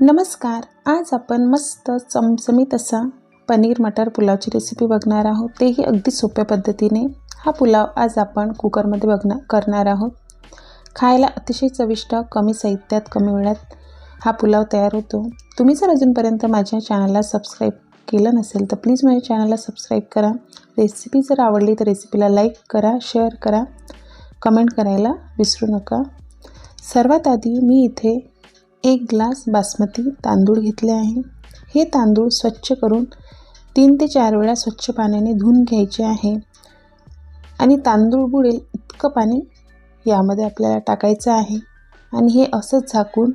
नमस्कार आज आपण मस्त चमचमीत असा पनीर मटर पुलावची रेसिपी बघणार आहोत. तेही अगदी सोप्या पद्धतीने. हा पुलाव आज आपण कुकरमध्ये बघणार करणार आहोत. खायला अतिशय चविष्ट कमी साहित्यात कमी वेळात हा पुलाव तयार होतो. तुम्ही जर अजूनपर्यंत माझ्या चॅनलला सबस्क्राईब केलं नसेल तर प्लीज माझ्या चॅनलला सबस्क्राईब करा. रेसिपी जर आवडली तर रेसिपीला लाईक करा शेअर करा. कमेंट करायला विसरू नका. सर्वात आधी मी इथे एक ग्लास बासमती तांदूळ घेतले आहे. हे तांदूळ स्वच्छ करून तीन ते चार वेळा स्वच्छ पाण्याने धुवून घ्यायचे आहे. आणि तांदूळ बुडेल इतकं पाणी यामध्ये आपल्याला टाकायचं आहे. आणि हे असंच झाकून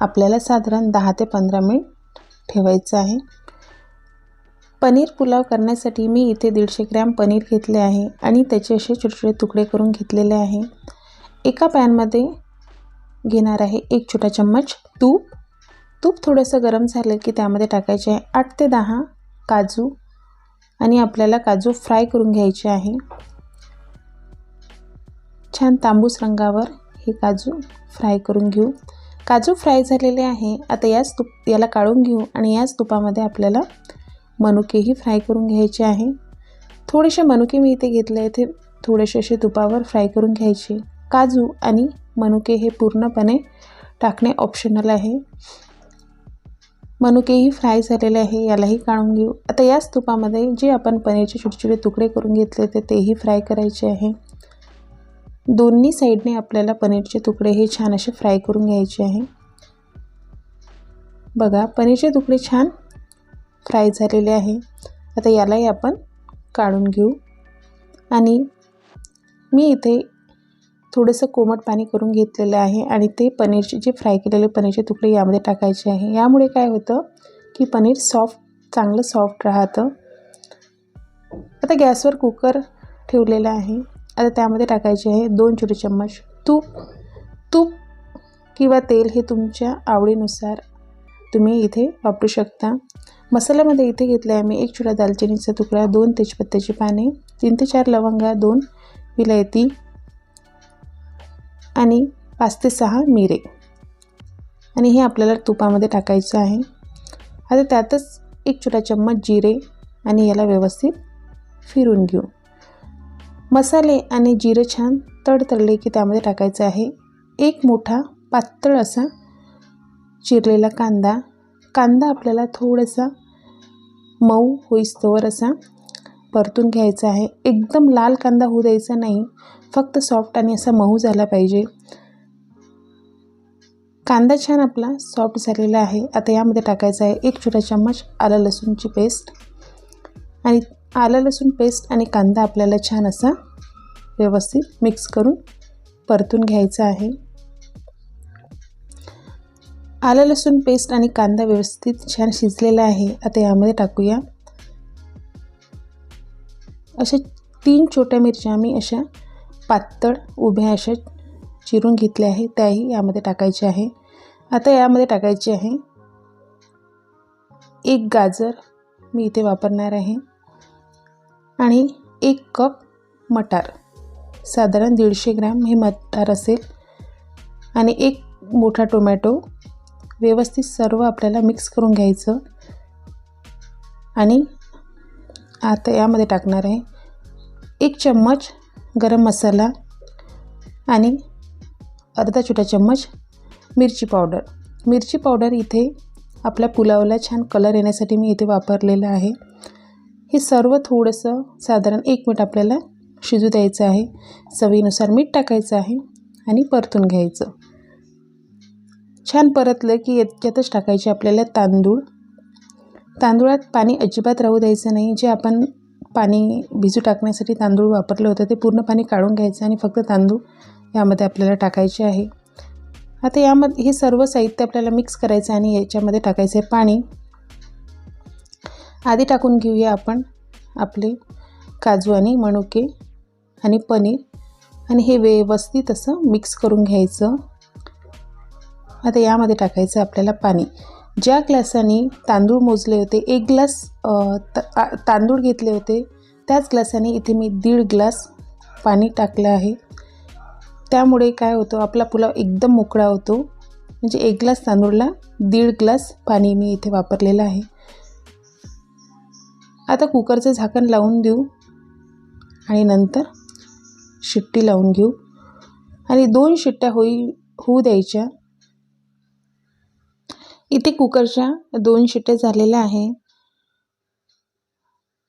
आपल्याला साधारण दहा ते पंधरा मिनिट ठेवायचं आहे. पनीर पुलाव करण्यासाठी मी इथे दीडशे ग्रॅम पनीर घेतले आहे. आणि त्याचे असे छोटे छोटे तुकडे करून घेतलेले आहे. एका पॅनमध्ये घेणार आहे. एक छोटा चम्मच तूप. तूप थोडंसं गरम झालं की त्यामध्ये टाकायचे आहे आठ ते दहा काजू आणि आपल्याला काजू फ्राय करून घ्यायचे आहे. छान तांबूस रंगावर हे काजू फ्राय करून घेऊ. काजू फ्राय झालेले आहे. आता याच तूप याला काढून घेऊ आणि याच तुपामध्ये आपल्याला मनुकेही फ्राय करून घ्यायचे आहे. थोडेसे मनुके मी इथे घेतले ते थोडेसे असे तुपावर फ्राय करून घ्यायचे. काजू आणि मनुके हे पूर्णपणे टाकणे ऑप्शनल आहे. मनुकेही फ्राय झालेले आहे यालाही काढून घेऊ. आता याच तुपामध्ये जे आपण पनीरचे छोटे छोटे तुकडे करून घेतले होते तेही फ्राय करायचे आहे. दोन्ही साईडने आपल्याला पनीरचे तुकडे हे छान असे फ्राय करून घ्यायचे आहे. बघा पनीरचे तुकडे छान फ्राय झालेले आहे. आता यालाही आपण काढून घेऊ. आणि मी इथे थोडंसं कोमट पाणी करून घेतलेलं आहे आणि ते पनीरचे जे फ्राय केलेले पनीरचे तुकडे यामध्ये टाकायचे आहे. यामुळे काय होतं की पनीर सॉफ्ट चांगलं सॉफ्ट राहतं. आता गॅसवर कुकर ठेवलेला आहे. आता त्यामध्ये टाकायचे आहे दोन छोटे चम्मच तूप. तूप किंवा तेल हे तुमच्या आवडीनुसार तुम्ही इथे वापरू शकता. मसाल्यामध्ये इथे घेतलं आहे मी एक छोटा दालचिनीचा तुकडा दोन तेजपत्त्याची पाने तीन ते चार लवंगा दोन विलायती आणि पाच ते सहा मिरे. आणि हे आपल्याला तुपामध्ये टाकायचं आहे. आता त्यातच एक छोटा चम्मच जिरे आणि याला व्यवस्थित फिरून घेऊ. मसाले आणि जिरे छान तडतडले की त्यामध्ये टाकायचं आहे. एक मोठा पातळ असा चिरलेला कांदा. कांदा आपल्याला थोडासा मऊ होईस्तोवर असा परतून घ्यायचा आहे. एकदम लाल कांदा होऊ द्यायचा नाही. फक्त सॉफ्ट आणि असा मऊ झाला पाहिजे. कांदा छान आपला सॉफ्ट झालेला आहे. आता यामध्ये टाकायचा आहे एक छोटा चम्मच आलं लसूणची पेस्ट आणि आलं लसूण पेस्ट आणि कांदा आपल्याला छान असा व्यवस्थित मिक्स करून परतून घ्यायचा आहे. आलं लसूण पेस्ट आणि कांदा व्यवस्थित छान शिजलेला आहे. आता यामध्ये टाकूया. अशा तीन छोट्या मिरच्या मी अशा पातळ उभ्या अशा चिरून घेतल्या आहे. त्याही यामध्ये टाकायचे आहे. आता यामध्ये टाकायचे आहे. एक गाजर मी इथे वापरणार आहे. आणि एक कप मटार. साधारण दीडशे ग्रॅम हे मटार असेल. आणि एक मोठा टोमॅटो. व्यवस्थित सर्व आपल्याला मिक्स करून घ्यायचं. आणि आता यामध्ये टाकणार आहे. एक चम्मच गरम मसाला आणि अर्धा छोटा चम्मच मिरची पावडर. मिरची पावडर इथे आपल्या पुलावला छान कलर येण्यासाठी मी इथे वापरलेलं आहे. हे सर्व थोडंसं साधारण एक मिनिट आपल्याला शिजू द्यायचं आहे. चवीनुसार मीठ टाकायचं आहे आणि परतून घ्यायचं. छान परतलं की याच्यातच टाकायचे आपल्याला तांदूळ. तांदूळात पाणी अजिबात राहू द्यायचं नाही. जे आपण पाणी भिजू टाकण्यासाठी तांदूळ वापरलं होतं. ते पूर्ण पाणी काढून घ्यायचं आणि फक्त तांदूळ यामध्ये आपल्याला टाकायचे आहे. आता यामध्ये हे सर्व साहित्य आपल्याला मिक्स करायचं आणि याच्यामध्ये टाकायचं आहे पाणी. आधी टाकून घेऊया आपण आपले काजू आणि मणुके आणि पनीर. आणि हे व्यवस्थित असं मिक्स करून घ्यायचं. आता यामध्ये टाकायचं आपल्याला पाणी. ज्या ग्लासाने तांदूळ मोजले होते एक ग्लास तांदूळ घेतले होते त्याच ग्लासाने इथे मी दीड ग्लास पाणी टाकलं आहे. त्यामुळे काय होतं आपला पुलाव एकदम मोकळा होतो. म्हणजे एक ग्लास तांदूळला दीड ग्लास पाणी मी इथे वापरलेलं आहे. आता कुकरचं झाकण लावून देऊ आणि नंतर शिट्टी लावून घेऊ. आणि दोन शिट्ट्या होई होऊ द्यायच्या. इथे कुकरच्या दोन शिट्ट्या झालेल्या आहे.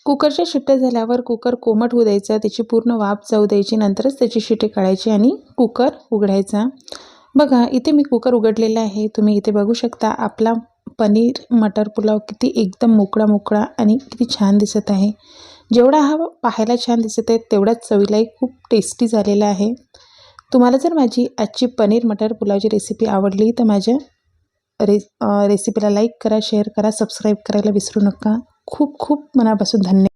कुकरच्या शिट्ट्या झाल्यावर कुकर कोमट होऊ द्यायचा त्याची पूर्ण वाफ जाऊ द्यायची नंतरच त्याची शिट्टी काढायची आणि कुकर उघडायचा. बघा इथे मी कुकर उघडलेला आहे. तुम्ही इथे बघू शकता आपला पनीर मटर पुलाव किती एकदम मोकळा मोकळा आणि किती छान दिसत आहे. जेवढा हा पाहायला छान दिसत आहे तेवढाच चवीलाही खूप टेस्टी झालेला आहे. तुम्हाला जर माझी आजची पनीर मटर पुलावची रेसिपी आवडली तर माझ्या रे रेसिपीला लाईक करा शेअर करा सबस्क्राईब करायला विसरू नका. खूप खूप मनापासून धन्यवाद